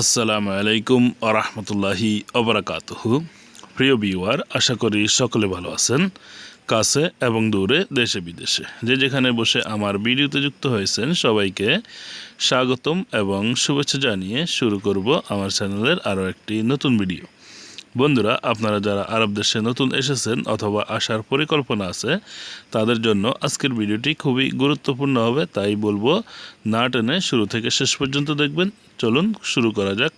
আসসালামু আলাইকুম আরহামতুল্লাহি অবরাকাত প্রিয় বিওয়ার আশা করি সকলে ভালো আছেন, কাছে এবং দূরে, দেশে, বিদেশে। যে যেখানে বসে আমার ভিডিওতে যুক্ত হয়েছেন, সবাইকে স্বাগতম এবং শুভেচ্ছা জানিয়ে শুরু করব আমার চ্যানেলের আরও একটি নতুন ভিডিও। বন্ধুরা, আপনারা যারা আরব দেশে নতুন এসেছেন অথবা আসার পরিকল্পনা আছে, তাদের জন্য আজকের ভিডিওটি খুবই গুরুত্বপূর্ণ হবে। তাই বলব, না টেনে শুরু থেকে শেষ পর্যন্ত দেখবেন। চলুন শুরু করা যাক।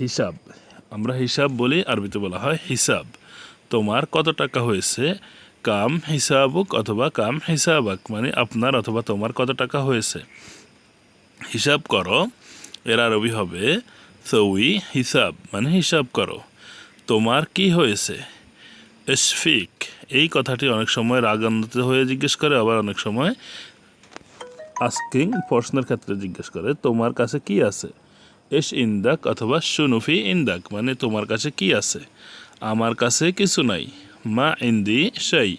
হিসাব। আমরা হিসাব বলি, আরবিতে বলা হয় হিসাব। তোমার কত টাকা হয়েছে? কাম হিসাবুক অথবা কাম হিসাবাক মানে আপনার অথবা তোমার কত টাকা হয়েছে? হিসাব করো, এর আরবি হবে সউই হিসাব মানে হিসাব করো। তোমার কি হয়েছে? এসফিক, এই কথাটি অনেক সময় রাগান্বিত হয়ে জিজ্ঞেস করে, আবার অনেক সময় আস্কিং প্রশ্নের ক্ষেত্রে জিজ্ঞেস করে, তোমার কাছে কি আছে? এস ইন্দাক অথবা সুনুফি ইন্দাক মানে তোমার কাছে কি আছে? আমার কাছে কিছু নাই। মা ইন্দি সেই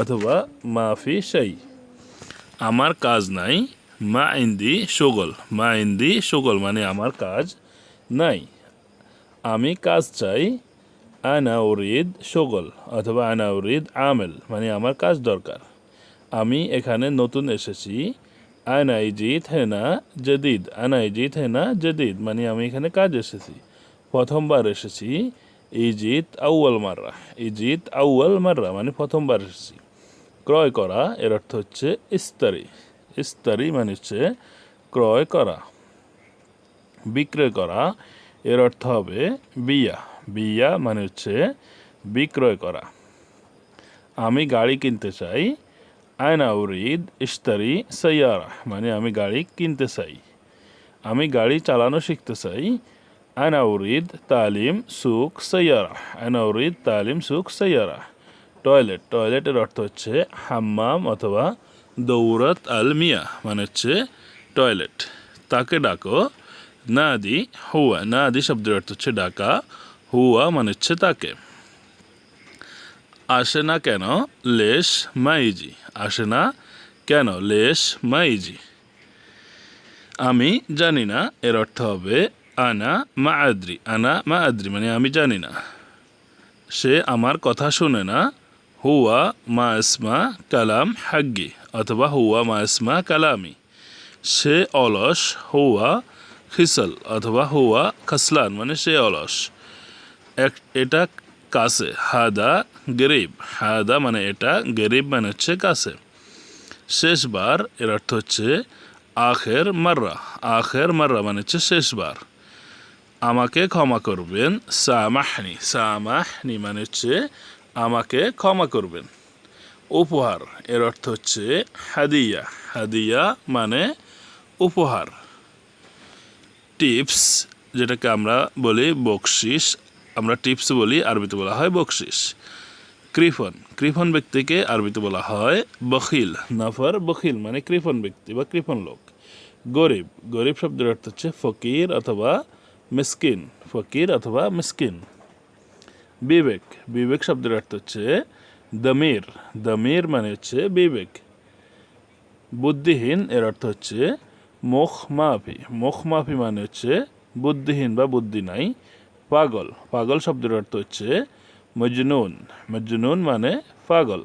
অথবা মাফি সেই আমার কাজ নাই। মা ইন্দি সগল, মা ইন্দি সগল মানে আমার কাজ নাই। আমি কাজ চাই আনা উরিদ সগল অথবা আনা উরিদ আমেল মানে আমার কাজ দরকার। আমি এখানে নতুন এসেছি। আনা ইজিত হেনা জদিদ, আনা ইজিত হেনা জদিদ মানে আমি এখানে কাজ এসেছি। প্রথমবার এসেছি ইজিত আউয়াল মাররা ইজিত আউয়াল মাররা মানে প্রথমবার এসেছি। ক্রয় করা এর অর্থ হচ্ছে ইস্তারি। ইস্তারি মানে হচ্ছে ক্রয় করা। বিক্রয় করা, এর অর্থ হবে বিয়া। বিয়া মানে হচ্ছে বিক্রয় করা। আমি গাড়ি কিনতে চাই আয়না উরিদ ইস্তারি সৈয়ারা মানে আমি গাড়ি কিনতে চাই। আমি গাড়ি চালানো শিখতে চাই আয়না উরিদ তালিম সুখ সৈয়ারা আয়না উরিদ তালিম সুখ সৈয়ারা টয়লেট, টয়লেটের অর্থ হচ্ছে হাম্মাম অথবা দৌরত আল মিয়া মানে হচ্ছে টয়লেট। তাকে ডাকো নাদি, হুয়া, নাদি শব্দের অর্থ হচ্ছে ডাকা, হুয়া মানে হচ্ছে তাকে। আসে না কেন? লেশ মাইজি। আসে না কেন? লেশ মাইজি। আমি জানি না, এর অর্থ হবে আনা মা আদ্রি আনা মা আদ্রি মানে আমি জানি না। সে আমার কথা শুনে না, হুয়া মা কালাম হাগ্গি, অথবা হুয়া মা ইসমা কালামি। সে অলস, হুয়া খিসল অথবা হুয়া খাসলান মানে সে অলস। এক, এটা কাছে, হাদা গরিব। হাদা মানে এটা, গরিব মানে হচ্ছে কাছে। শেষবার, এর অর্থ হচ্ছে আখের মাররা। আখের মাররা মানে হচ্ছে শেষবার। আমাকে ক্ষমা করবেন, সামাহনি। সামাহনি মানে হচ্ছে আমাকে ক্ষমা করবেন। উপহার, এর অর্থ হচ্ছে হাদিয়া। হাদিয়া মানে উপহার। টিপস যেটাকে আমরা বলি বকশিস, আমরা টিপস বলি আরবিতে বলা হয় বকশিস। কৃপন কৃপন ব্যক্তিকে আরবিতে বলা হয় বখিল, নাফর বখিল মানে কৃপন ব্যক্তি বা কৃপন লোক। গরিব গরিব শব্দের অর্থ হচ্ছে ফকির অথবা মিসকিন, ফকির অথবা মিসকিন। বিবেক বিবেক শব্দের অর্থ হচ্ছে দমির দমির মানে হচ্ছে বিবেক। বুদ্ধিহীন এর অর্থ হচ্ছে মুখ মাফি মুখ মাফি মানে হচ্ছে বুদ্ধিহীন বা বুদ্ধি নাই। পাগল। পাগল শব্দের অর্থ হচ্ছে মজনুন। মজনুন মানে পাগল।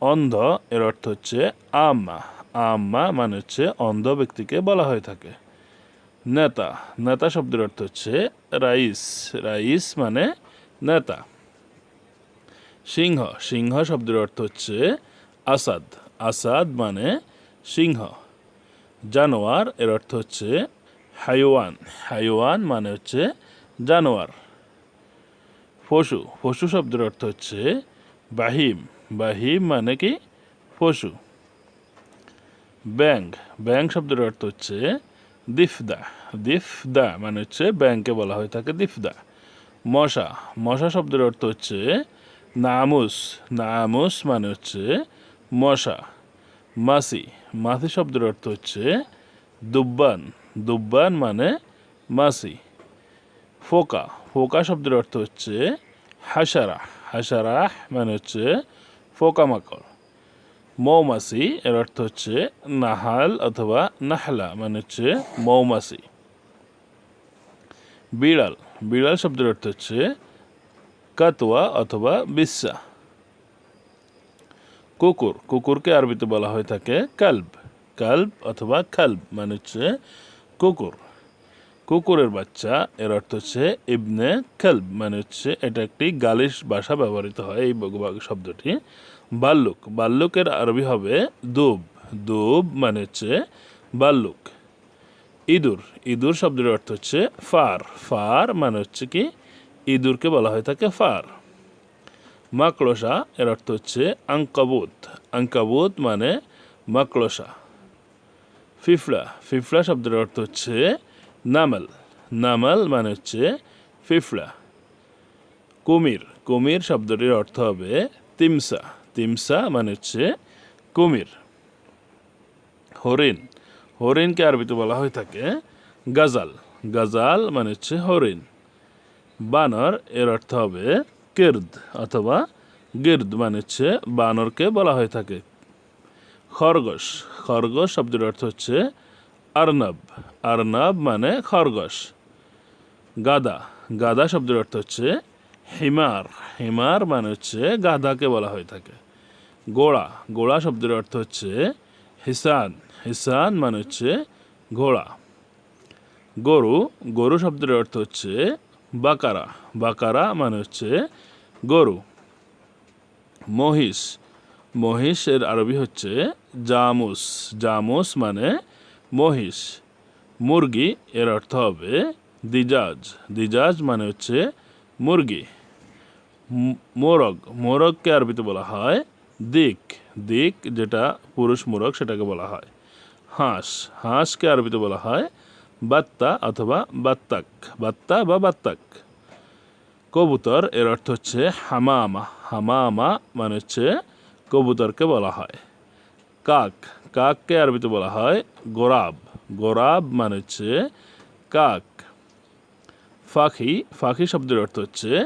অন্ধ এর অর্থ হচ্ছে আম্মা। আম্মা মানে হচ্ছে অন্ধ ব্যক্তিকে বলা হয়ে থাকে। নেতা। নেতা শব্দের অর্থ হচ্ছে রাইস। রাইস মানে নেতা। সিংহ। সিংহ শব্দের অর্থ হচ্ছে আসাদ। আসাদ মানে সিংহ। জানোয়ার, এর অর্থ হচ্ছে হাইওয়ান। হাইওয়ান মানে হচ্ছে জানোয়ার। পশু। পশু শব্দের অর্থ হচ্ছে বাহিম। বাহিম মানে কি? পশু। ব্যাংক ব্যাংক শব্দের অর্থ হচ্ছে দিফদা। দিফদা মানে হচ্ছে ব্যাংকে বলা হয়ে থাকে দিফদা। মশা। মশা শব্দের অর্থ হচ্ছে নামুস। নামুস মানে হচ্ছে মশা। মাসি। মাসি শব্দের অর্থ হচ্ছে দুব্বান। দুব্বান মানে মাসি। ফোকা। ফোকা শব্দের অর্থ হচ্ছে হাসারা। হাসারা মানে হচ্ছে ফোকা মাকড়। মৌমাছি এর অর্থ হচ্ছে নাহাল অথবা নাহলা মানে হচ্ছে মৌমাছি। বিড়াল। বিড়াল শব্দের অর্থ হচ্ছে কাতোয়া অথবা বিচ্ছা। কুকুর, কুকুরকে আরবিতে বলা হয়ে থাকে কাল্ব। কাল্ব অথবা খাল্ব মানে হচ্ছে কুকুর। কুকুরের বাচ্চা, এর অর্থ হচ্ছে ইবনে খালব মানে হচ্ছে এটা একটি গালিশ ভাষা ব্যবহৃত হয় এই শব্দটি। বাল্লুক, বাল্লুকের আরবি হবে দুব। দুব মানে হচ্ছে বাল্লুক। ইঁদুর ইঁদুর শব্দের অর্থ হচ্ছে ফার। ফার মানে হচ্ছে কি? ইঁদুরকে বলা হয়ে থাকে ফার। মাকড়সা এর অর্থ হচ্ছে আঙ্কাবুত। আঙ্কাবুত মানে মাকড়সা। ফিফড়া ফিফড়া শব্দের অর্থ হচ্ছে নামাল। নামাল মানে হচ্ছে ফিফড়া কুমির কুমির শব্দটির অর্থ হবে তিমসা। তিমসা মানে হচ্ছে কুমির। হরিণ, হরিণকে আরবিতে বলা হয়ে থাকে গাজাল। গাজাল মানে হচ্ছে হরিণ। বানর এর অর্থ হবে কির্দ অথবা গির্দ মানে হচ্ছে বানরকে বলা হয়ে থাকে। খরগোশ খরগোশ শব্দের অর্থ হচ্ছে আর্নব। আর্নব মানে খরগোশ। গাদা গাদা শব্দের অর্থ হচ্ছে হিমার। হিমার মানে হচ্ছে গাধাকে বলা হয়ে থাকে। গোড়া গোড়া শব্দের অর্থ হচ্ছে হিসান। হিসান মানে হচ্ছে ঘোড়া। গরু গরু শব্দের অর্থ হচ্ছে বাকারা। বাকারা মানে হচ্ছে গরু। মহিষ। মহিষের আরবি হচ্ছে জামুস। জামুস মানে মহিষ। মুরগি, এর অর্থ হবে দিজাজ। দিজাজ মানে হচ্ছে মুরগি। মোরগ। মোরগকে আরবিতে বলা হয় দিক। দিক যেটা পুরুষ মোরগ সেটাকে বলা হয়। হাঁস। হাঁসকে আরবিতে বলা হয় বাত্তা অথবা বাত্তাক। বাত্তা বা বাত্তাক। কবুতর এর অর্থ হচ্ছে হামামা। হামামা মানে হচ্ছে কবুতরকে বলা হয়। কাক। কাককে আরবিতে বলা হয় গোরাব। গোরাব মানে হচ্ছে কাক। ফাঁকি ফাঁকি শব্দের অর্থ হচ্ছে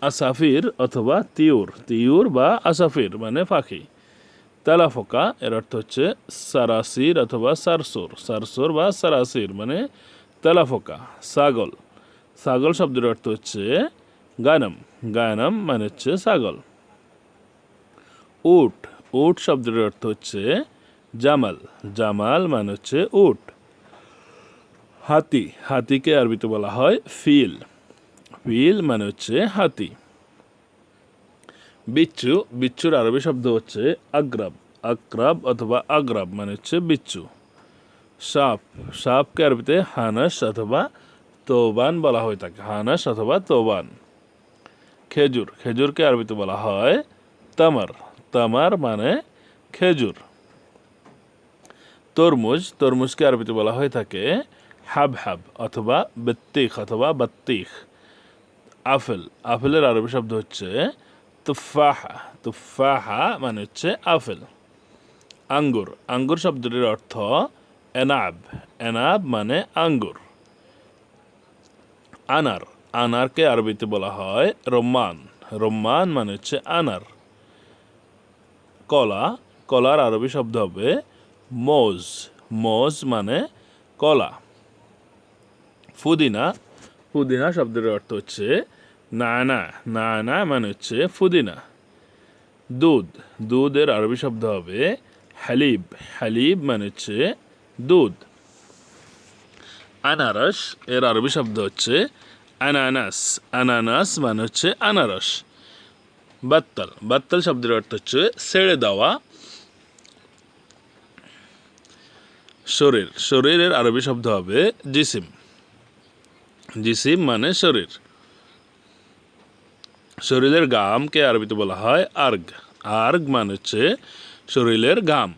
আসাফির অথবা তিউর। তিউর বা আসাফির মানে পাখি তেলাফোকা, এর অর্থ হচ্ছে সারাসির অথবা সারসোর। সারসোর বা সারাসির মানে তেলাফোকা, ছাগল। সাগল শব্দের অর্থ হচ্ছে গায়নাম গায়নাম মানে হচ্ছে সাগল উট উট শব্দের অর্থ হচ্ছে জামাল। জামাল মানে হচ্ছে উট। হাতি, হাতিকে আরবিতে বলা হয় ফিল। ফিল মানে হচ্ছে হাতি। বিচ্ছু, বিচ্ছুর আরবি শব্দ হচ্ছে আগ্রাব। আক্রাব অথবা আগ্রাব মানে হচ্ছে বিচ্ছু। সাপ, সাপকে আরবিতে হানাস অথবা তোবান বলা হয়ে থাকে। হানাস অথবা তোবান। খেজুর, খেজুরকে আরবিতে বলা হয় তামার। তামার মানে খেজুর। তরমুজ, তরমুজকে আরবিতে বলা হয়ে থাকে হাব হাব অথবা বেত্তিখ অথবা বাত্তিখ। আপেল আপেলের আরবি শব্দ হচ্ছে তুফাহা তুফাহা মানে হচ্ছে আপেল আঙ্গুর। আঙ্গুর শব্দটির অর্থ এনাব। এনাব মানে আঙ্গুর। আনার। আনারকে আরবিতে বলা হয় রম্মান। রম্মান মানে হচ্ছে আনার। কলা। কলার আরবি শব্দ হবে মোজ। মোজ মানে কলা। ফুদিনা। ফুদিনা শব্দের অর্থ হচ্ছে নানা নানা মানে হচ্ছে ফুদিনা। দুধ, দুধের আরবি শব্দ হবে হালিব। হালিব মানে হচ্ছে দুধ। আনারস এর আরবি শব্দ হচ্ছে আনানাস। আনানাস মানে হচ্ছে আনারস। বাত্তাল। বাত্তাল শব্দের অর্থ হচ্ছে ছেড়ে দেওয়া। শরীর। শরীরের আরবি শব্দ হবে জিসিম। জিসিম মানে শরীর। শরীরের গামকে আরবিতে বলা হয় আর্গ। আর্গ মানে হচ্ছে শরীরের গাম।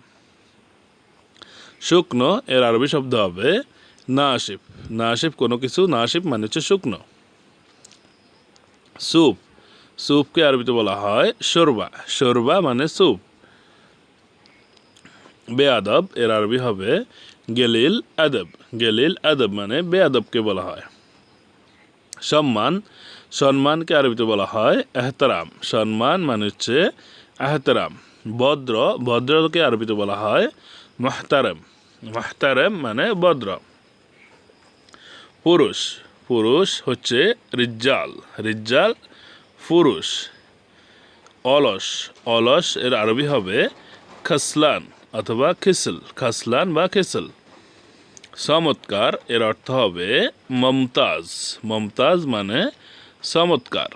শুকনো, এর আরবি শব্দ হবে নাশিব নাশিব কোনো কিছু নাশিব মানে হচ্ছে শুকনো। স্যুপ স্যুপকে আরবিতে বলা হয় শোরবা। শোরবা মানে স্যুপ বেয়াদব এর আরবি হবে গেলিল আদব। গেলিল আদব মানে বেয়াদবকে বলা হয়। সম্মান। সম্মানকে আরবিতে বলা হয় এহতারাম। সম্মান মানে হচ্ছে এহতারাম। ভদ্র ভদ্রকে আরবিতে বলা হয় মাহতারাম। মাহতারাম মানে ভদ্র পুরুষ পুরুষ হচ্ছে রিজ্জাল। রিজ্জাল পুরুষ। অলস অলস এর আরবি হবে খাসলান অথবা খিসল। খাসলান বা খিসল। চমৎকার এর অর্থ হবে মমতাজ। মমতাজ মানে চমৎকার।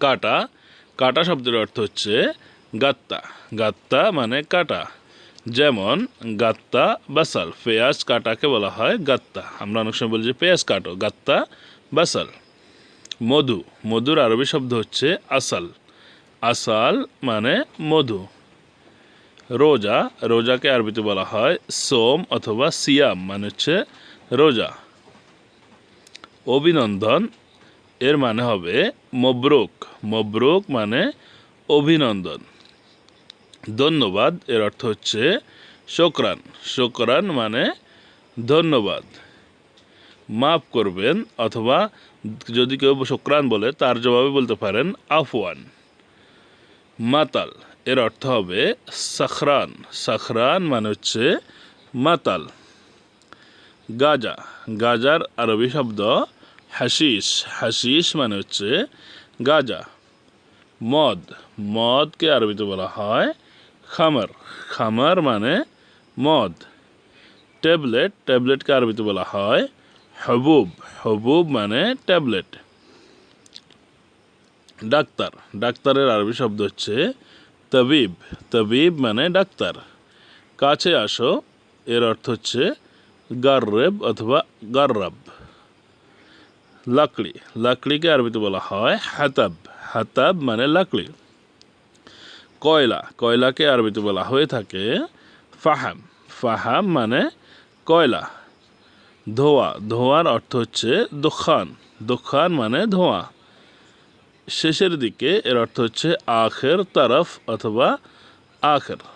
কাটা কাটা শব্দের অর্থ হচ্ছে গাত্তা। গাত্তা মানে কাটা। যেমন গাত্তা বাসাল, পেঁয়াজ কাটাকে বলা হয় গাত্তা। আমরা অনেক সময় বলি যে পেঁয়াজ কাটো, গাত্তা বাসাল। মধু, মধুর আরবি শব্দ হচ্ছে আসাল। আসাল মানে মধু। রোজা, রোজাকে আরবিতে বলা হয় সোম অথবা সিয়াম মানে হচ্ছে রোজা। অভিনন্দন, এর মানে হবে মবরুক। মবরুক মানে অভিনন্দন। ধন্যবাদ, এর অর্থ হচ্ছে শোকরান। শোকরান মানে ধন্যবাদ। মাফ করবেন অথবা যদি কেউ শোকরান বলে, তার জবাবে বলতে পারেন আফওয়ান। মাতাল, এর অর্থ হবে সাখরান। সাখরান মানে হচ্ছে মাতাল। গাজা। গাজার আরবি শব্দ হাসিস হাসিস মানে হচ্ছে গাজা। মদ, মদকে আরবিতে বলা হয় খামার। খামার মানে মদ। ট্যাবলেট, ট্যাবলেটকে আরবিতে বলা হয় হবুব। হবুব মানে ট্যাবলেট। ডাক্তার। ডাক্তারের আরবি শব্দ হচ্ছে তবিব। তবিব মানে ডাক্তার। কাছে আসো, এর অর্থ হচ্ছে গার্রেব অথবা গার্রাব। লাকড়ি লাকড়িকে আরবিতে বলা হয় হাতাব। হাতাব মানে লাকড়ি কয়লা। কয়লাকে আরবিতে বলা হয়ে থাকে ফাহাম। ফাহাম মানে কয়লা। ধোয়া। ধোয়ার অর্থ হচ্ছে দোখান দোখান মানে ধোঁয়া। শেষের দিকে এর অর্থ হচ্ছে আখের তরফ অথবা আখের।